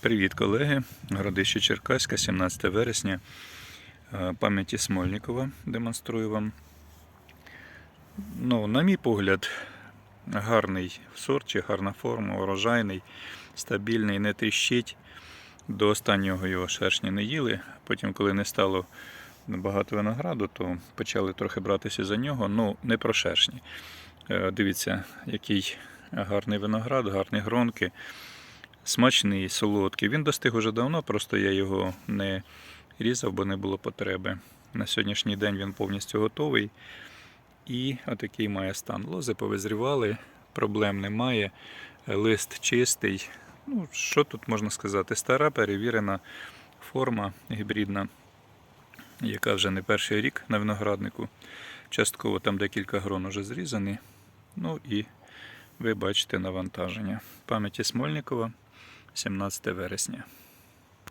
Привіт, колеги! Городище Черкаська, 17 вересня. Е, Пам'яті Смольникова демонструю вам. Ну, на мій погляд, гарний сорт, чи гарна форма, урожайний, стабільний, не тріщить. До останнього його шершні не їли. Потім, коли не стало багато винограду, то почали трохи братися за нього. Ну, не про шершні. Е, Дивіться, який гарний виноград, гарні гронки. Смачний, солодкий. Він достиг уже давно, просто я його не різав, бо не було потреби. На сьогоднішній день він повністю готовий. І отакий має стан. Лози повизрівали, проблем немає. Лист чистий. Ну, що тут можна сказати? Стара перевірена форма гібридна, яка вже не перший рік на винограднику. Частково там декілька грон уже зрізані. Ну і ви бачите навантаження. Пам'яті Смольникова, 17 вересня.